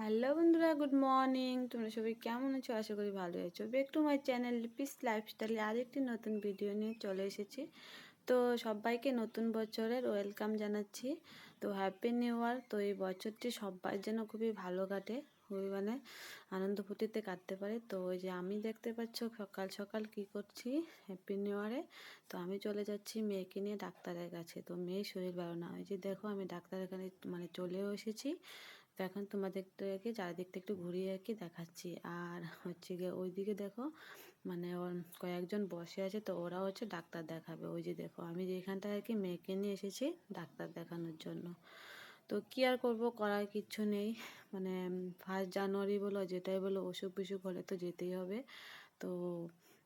Hello বন্ধুরা, good morning. তোমরা সবাই কেমন আছো? আশা করি ভালো আছো। Back to my channel peace লাইফস্টাইলে আরেকটি নতুন ভিডিও নিয়ে চলে এসেছি। তো সবাইকে নতুন বছরের ওয়েলকাম জানাচ্ছি। তো হ্যাপি নিউ ইয়ার তো এই বছরটি সবার যেন খুবই ভালো কাটে। খুবই মানে আনন্দ ফুটিতে কাটতে পারে। তো ওই যে আমি দেখতে পাচ্ছ সকাল সকাল কি করছি হ্যাপি নিউ ইয়ারে তো আমি চলে যাচ্ছি মেয়েকে নিয়ে ডাক্তারের কাছে। তো মেয়ে শরীর ভালো না। ওই যে দেখো আমি ডাক্তারের এখানে মানে চলেও এসেছি। তো এখন তোমাদেরকে চারিদিকটা একটু ঘুরিয়ে কি দেখাচ্ছি। আর হচ্ছে গিয়ে ওইদিকে দেখো মানে ওর কয়েকজন বসে আছে তো ওরা হচ্ছে ডাক্তার দেখাবে। ওই যে দেখো, আমি যেখানটায় আর কি মেয়েকে নিয়ে এসেছি ডাক্তার দেখানোর জন্য। তো কী আর করব, করার কিচ্ছু নেই। মানে ফার্স্ট জানুয়ারি বলো, যেটাই বলো অসুখ বিসুখ হলে তো যেতেই হবে। তো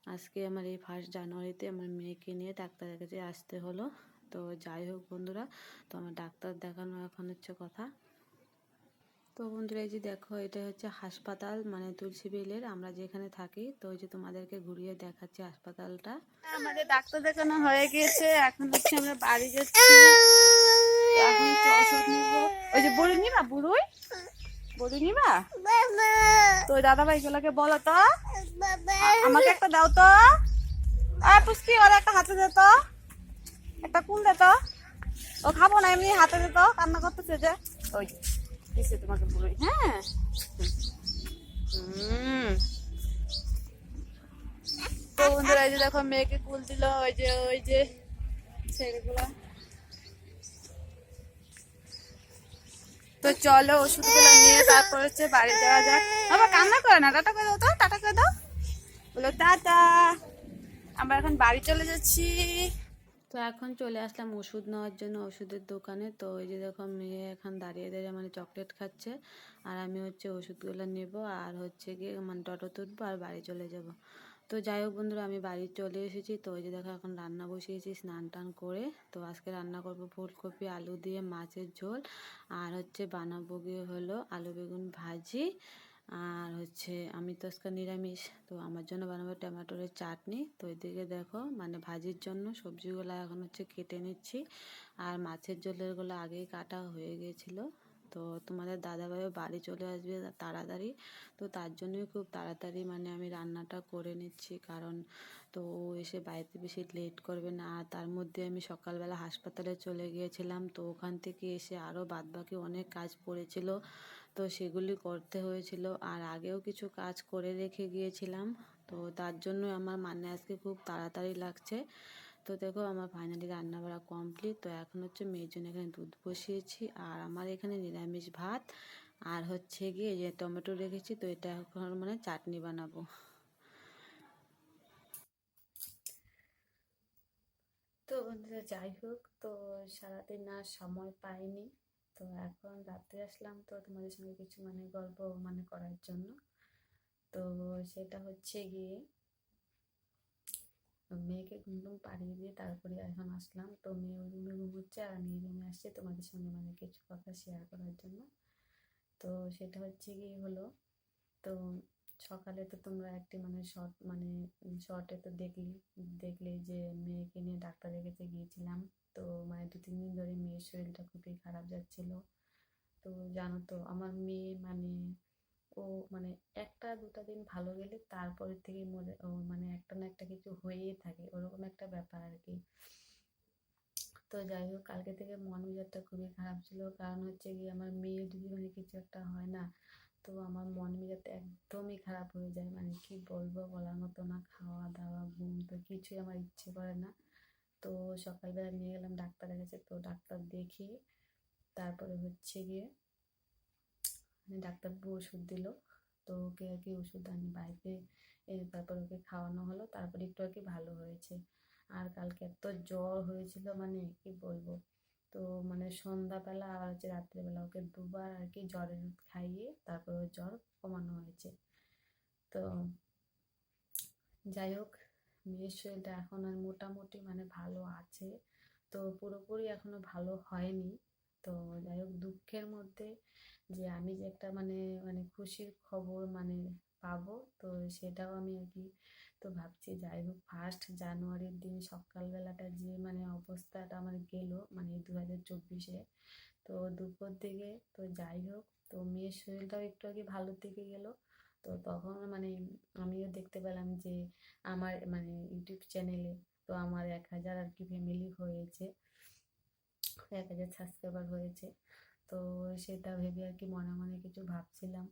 আজকে আমার এই ফার্স্ট জানুয়ারিতে আমার মেয়েকে নিয়ে ডাক্তারের কাছে আসতে হলো। তো যাই হোক বন্ধুরা, তো আমার ডাক্তার দেখানো এখন হচ্ছে কথা। তো বন্ধুরা এই যে দেখো এটা হচ্ছে হাসপাতাল মানে তুলসী বেলের আমরা যেখানে থাকি। তো ওই যে তোমাদেরকে ঘুরিয়ে দেখাচ্ছি হাসপাতালটা। আমাদের ডাক্তার দেখানো হয়ে গিয়েছে এখন হচ্ছে আমরা বাড়ি যাচ্ছি। এখন হচ্ছে ওষুধ নিবো। ওই যে বড়ি নিবা বুড়ুই? বড়ি নিবা তো ওই দাদা ভাই গুলোকে বলো তো। আমাকে একটা দাও তো। আর পুষ্কি ওর একটা হাতে দে তো। একটা কুল দে তো। ও খাব না এমনি হাতে দে তো কান্না করতেছে যে। ওই। যে, দিছে তোমাকে বুড়ুই হ্যাঁ। হুম। তো বন্ধুরা এই যে দেখো মেয়েকে কুল দিল ওই যে ওই যে ছেলেগুলো। তো চলো ওষুধগুলো নিয়ে তারপর হচ্ছে বাড়ি যাওয়া যাক। আবার কান্না করে না টাটা করে দাও তো টাটা করে দাও। বলো টাটা। আমরা এখন বাড়ি চলে যাচ্ছি। তো এখন চলে আসলাম ওষুধ নেওয়ার জন্য ওষুধের দোকানে। তো ওই যে দেখো মেয়ে এখন দাঁড়িয়ে দাঁড়িয়ে মানে চকলেট খাচ্ছে। আর আমি হচ্ছে ওষুধগুলো নেব আর হচ্ছে গিয়ে মানে টোটো তুলবো আর বাড়ি চলে যাব। তো যাই হোক বন্ধুরা, আমি বাড়ি চলে এসেছি। তো ওই যে দেখো এখন রান্না বসিয়েছি স্নান টান করে। তো আজকে রান্না করব ফুলকপি, আলু দিয়ে, মাছের ঝোল। আর হচ্ছে বানাবো গিয়ে হলো আলু বেগুন ভাজি। আর হচ্ছে আমি তো আজকে নিরামিষ, তো আমার জন্য বানাবো টমেটোরের চাটনি। তো এদিকে দেখো মানে ভাজির জন্য সবজিগুলো এখন হচ্ছে কেটে নিচ্ছি। আর মাছের জলেরগুলো আগেই কাটা হয়ে গিয়েছিল তো তোমাদের দাদাভাইও বাড়ি চলে আসবে তাড়াতাড়ি। তো তার জন্যই খুব তাড়াতাড়ি মানে আমি রান্নাটা করে নিচ্ছি। কারণ তো ও এসে বাড়িতে বেশি লেট করবে না। আর তার মধ্যে আমি সকালবেলা হাসপাতালে চলে গিয়েছিলাম। তো ওখান থেকে এসে আরও বাদবাকি অনেক কাজ পড়েছিল। তো সেগুলি করতে হয়েছিল। আর আগেও কিছু কাজ করে রেখে গিয়েছিলাম। তো তার জন্য আমার মানে আজকে খুব তাড়াতাড়ি লাগছে। তো দেখো আমার ফাইনালি রান্না বাড়া কমপ্লিট তো এখন হচ্ছে মেয়ের জন্য এখানে দুধ বসিয়েছি। আর আমার এখানে নিরামিষ ভাত। আর হচ্ছে গিয়ে যে টমেটো রেখেছি, তো এটা এখন মানে চাটনি বানাবো। তো বন্ধুরা যাই হোক, তো সারাদিন আর সময় পাইনি। তো এখন রাত্রে আসলাম তো তোমাদের সঙ্গে কিছু মানে গল্প মানে করার জন্য। তো সেটা হচ্ছে গিয়ে মেয়েকে ঘুম পাড়িয়ে দিয়ে তারপরে এখন আসলাম। তো মেয়ে ওই রুমে ঘুমোচ্ছে আর আমি রুমে আসছি তোমাদের সঙ্গে মানে কিছু কথা শেয়ার করার জন্য। তো সেটা হচ্ছে গিয়ে হলো, তো সকালে তো তোমরা একটি মানে শর্ট মানে শর্টে তো দেখলি, দেখলে যে মেয়েকে নিয়ে ডাক্তারের কাছে গিয়েছিলাম। তো মানে দু, তিন দিন ধরে মেয়ের শরীরটা খুবই খারাপ যাচ্ছিল। তো জানো তো, আমার মেয়ে মানে ও মানে একটা দুটা দিন ভালো গেলে তারপরের থেকে মনে মানে একটা না একটা কিছু হয়েই থাকে, ওরকম একটা ব্যাপার আর কি। তো যাই হোক, কালকে থেকে মন মেজাজটা খুবই খারাপ ছিল, কারণ হচ্ছে কি আমার মেয়ে যদি মানে কিছু একটা হয় না, তো আমার মন মেজাজটা একদমই খারাপ হয়ে যায় মানে কি বলব বলার মতো না খাওয়া দাওয়া ঘুম তো কিছুই আমার ইচ্ছে করে না। তো সকালবেলা নিয়ে গেলাম ডাক্তারের কাছে, তো ডাক্তার দেখিয়ে তারপরে হচ্ছে গিয়ে মানে ডাক্তারবাবু ওষুধ দিল। তো ওকে আর কি ওষুধ আমি বাড়িতে তারপর ওকে খাওয়ানো হলো। তারপর একটু আর কি ভালো হয়েছে। আর কালকে এত জ্বর হয়েছিল মানে কি বলব? তো মানে সন্ধ্যাবেলা আর হচ্ছে রাত্রেবেলা ওকে দুবার আর কি জ্বরের খাইয়ে তারপর ওর জ্বর কমানো হয়েছে। তো যাই হোক মেয়ের শরীরটা এখন আর মোটামুটি মানে ভালো আছে। তো পুরোপুরি এখনও ভালো হয়নি। তো যাই হোক, দুঃখের মধ্যে যে আমি যে একটা মানে মানে খুশির খবর মানে পাবো, তো সেটাও আমি আর কি, তো ভাবছি যাই হোক ফার্স্ট জানুয়ারির দিন সকালবেলাটা যে মানে অবস্থাটা আমার গেল মানে দু হাজার চব্বিশে, তো দুপুর দিকে, তো যাই হোক, তো মেয়ের শরীরটাও একটু আগে ভালোর দিকে গেল, তো তখন মানে আমিও দেখতে পেলাম যে আমার মানে ইউটিউব চ্যানেলে তো আমার এক হাজার আর কি ফ্যামিলি হয়েছে, এক হাজার সাবস্ক্রাইবার হয়েছে তো সেটা ভেবে আর কি মনে মনে কিছু ভাবছিলাম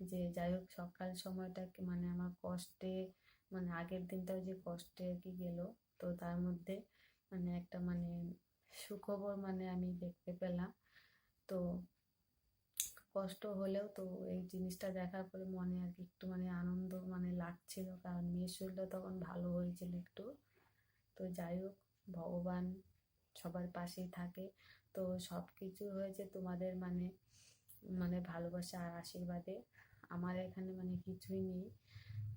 যে যাই হোক সকাল সময়টা মানে আমার কষ্টে মানে আগের দিনটাও যে কষ্টে আর কি গেল, তো তার মধ্যে মানে একটা মানে সুখবর মানে আমি দেখতে পেলাম। তো কষ্ট হলেও তো এই জিনিসটা দেখার পরে মনে আর কি একটু মানে আনন্দ মানে লাগছিল, কারণ মেয়ের শরীরটা তখন ভালো হয়েছিল একটু। তো যাই হোক, ভগবান সবার পাশেই থাকে। তো সব কিছু হয়েছে তোমাদের মানে মানে ভালোবাসা আর আশীর্বাদে। আমার এখানে মানে কিছুই নেই।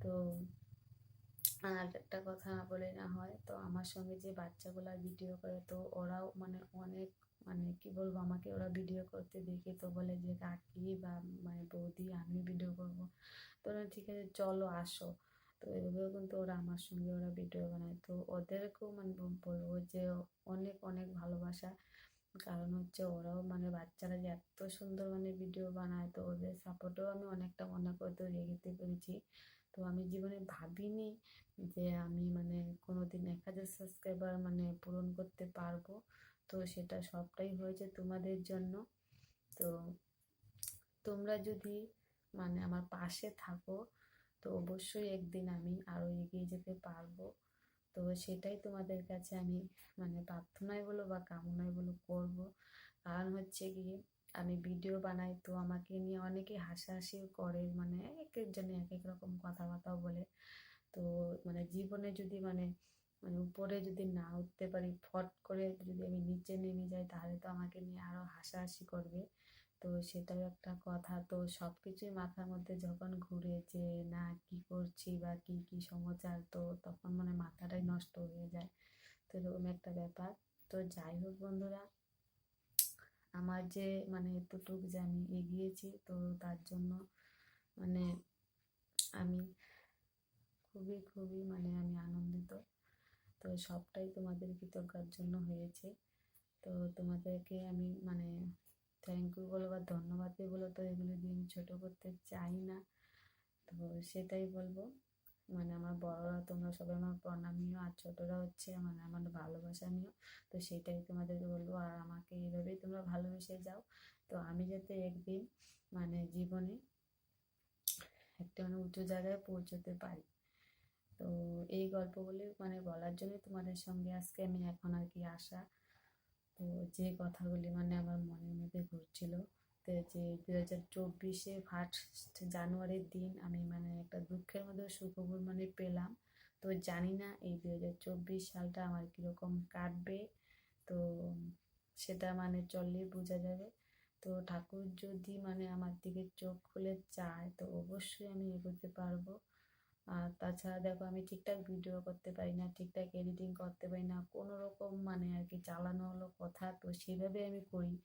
তো আর একটা কথা না বলে না হয়, তো আমার সঙ্গে যে বাচ্চাগুলা ভিডিও করে, তো ওরাও মানে অনেক মানে কি বলব, আমাকে ওরা ভিডিও করতে দেখে তো বলে যে, কাকি বা মানে বৌদি আমি ভিডিও করব। তো ঠিক আছে, চলো, আসো। তো এভাবেও কিন্তু ওরা আমার সঙ্গে ওরা ভিডিও বানায়। তো ওদেরকেও মানে বলব যে অনেক অনেক ভালোবাসা। কারণ হচ্ছে ওরাও মানে বাচ্চারা যে এত সুন্দর মানে ভিডিও বানায়, তো ওদের সাপোর্টেও আমি অনেকটা মনে করে তো এগোতে পেরেছি। তো আমি জীবনে ভাবিনি যে আমি মানে কোনোদিন এক হাজার সাবস্ক্রাইবার মানে পূরণ করতে পারব। তো সেটা সবটাই হয়েছে তোমাদের জন্য। তো তোমরা যদি মানে আমার পাশে থাকো তো অবশ্যই একদিন আমি আরও এগিয়ে যেতে পারব। তো সেটাই তোমাদের কাছে আমি মানে প্রার্থনায় বলো বা কামনায় বলো করব। কারণ হচ্ছে কি, আমি ভিডিও বানাই তো আমাকে নিয়ে অনেকে হাসাহাসিও করে মানে এক একজনে এক এক রকম কথাবার্তাও বলে। তো মানে জীবনে যদি মানে মানে উপরে যদি না উঠতে পারি, ফট করে যদি আমি নিচে নেমে যাই, তাহলে তো আমাকে নিয়ে আরও হাসাহাসি করবে। তো সেটাও একটা কথা। তো সব কিছুই মাথার মধ্যে যখন ঘুরে যে না কি করছি বা কি কি সমাচার, তো তখন মানে মাথাটাই নষ্ট হয়ে যায়। তো এরকম একটা ব্যাপার। তো যাই হোক বন্ধুরা, আমার যে মানে এতটুকু যে আমি এগিয়েছি, তো তার জন্য মানে আমি খুবই খুবই মানে আমি আনন্দিত। তো সবটাই তোমাদের কৃতজ্ঞার জন্য হয়েছে। তো তোমাদেরকে আমি মানে থ্যাংক ইউ বলো বা ধন্যবাদই বলো, তো এগুলো দিয়ে আমি ছোটো করতে চাই না। তো সেটাই বলব। মানে আমার বড়রা, তোমরা সবাই আমার প্রণামীয় আর ছোটরা হচ্ছে মানে আমার ভালোবাসা নিও তো সেটাই তোমাদেরকে বলব। আর আমাকে এইভাবেই তোমরা ভালোবেসে যাও। তো আমি যাতে একদিন মানে জীবনে একটা মানে উঁচু জায়গায় পৌঁছতে পারি। তো এই গল্পগুলি মানে বলার জন্য তোমাদের সঙ্গে আজকে আমি এখন আর কি আসা। তো যে কথাগুলি মানে আমার মনের মধ্যে ঘুরছিল, তো যে দু হাজার চব্বিশে ফার্স্ট জানুয়ারির দিন আমি মানে একটা দুঃখের মধ্যে সুখবর মানে পেলাম। তো জানি না এই দু হাজার চব্বিশ সালটা আমার কীরকম কাটবে, তো সেটা মানে চললেই বোঝা যাবে। তো ঠাকুর যদি মানে আমার দিকে চোখ খুলে চায়, তো অবশ্যই আমি এগোতে পারব। আর তাছাড়া দেখো আমি ঠিকঠাক ভিডিও করতে পারি না ঠিকঠাক এডিটিং করতে পারি না কোনো রকম মানে আর কি চালানো হলো কথা তো সেভাবে আমি করি।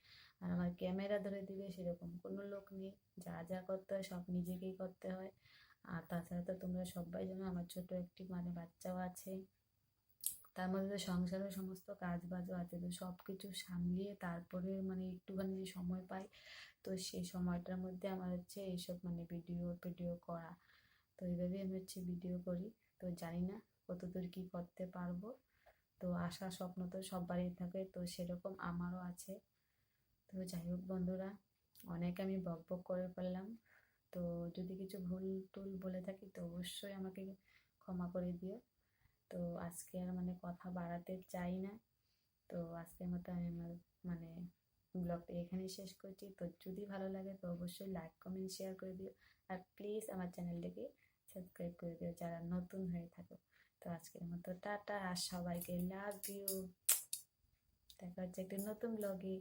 আর আমার ক্যামেরা ধরে দিবে সেরকম কোনো লোক নেই, যা যা করতে হয় সব নিজেকেই করতে হয়। আর তাছাড়া তো তোমরা সবাই জানো আমার ছোট একটি মানে বাচ্চাও আছে, তার মধ্যে তো সংসারের সমস্ত কাজ বাজও আছে, তো সব কিছু সামলিয়ে তারপরে মানে একটুখানি যে সময় পাই, তো সেই সময়টার মধ্যে আমার হচ্ছে এইসব মানে ভিডিও ভিডিও করা। তো এইভাবেই আমি হচ্ছে ভিডিও করি। তো জানি না কতদূর কী করতে পারব। তো আশা, স্বপ্ন তো সবারই থাকে, তো সেরকম আমারও আছে। তো যাই হোক বন্ধুরা, অনেক আমি বক বক করে ফেললাম। তো যদি কিছু ভুল টুল বলে থাকি তো অবশ্যই আমাকে ক্ষমা করে দিও। তো আজকে আর মানে কথা বাড়াতে চাই না। তো আজকের মতো আমি আমার মানে ব্লগটা এখানেই শেষ করছি। তো যদি ভালো লাগে তো অবশ্যই লাইক কমেন্ট শেয়ার করে দিও। আর প্লিজ আমার চ্যানেলটিকে সাবস্ক্রাইব করে দিও, যারা নতুন হয়ে থাকো। তো আজকের মতো টাটা, আর সবাইকে লাভ ইউ দেখা হচ্ছে একটি নতুন ব্লগে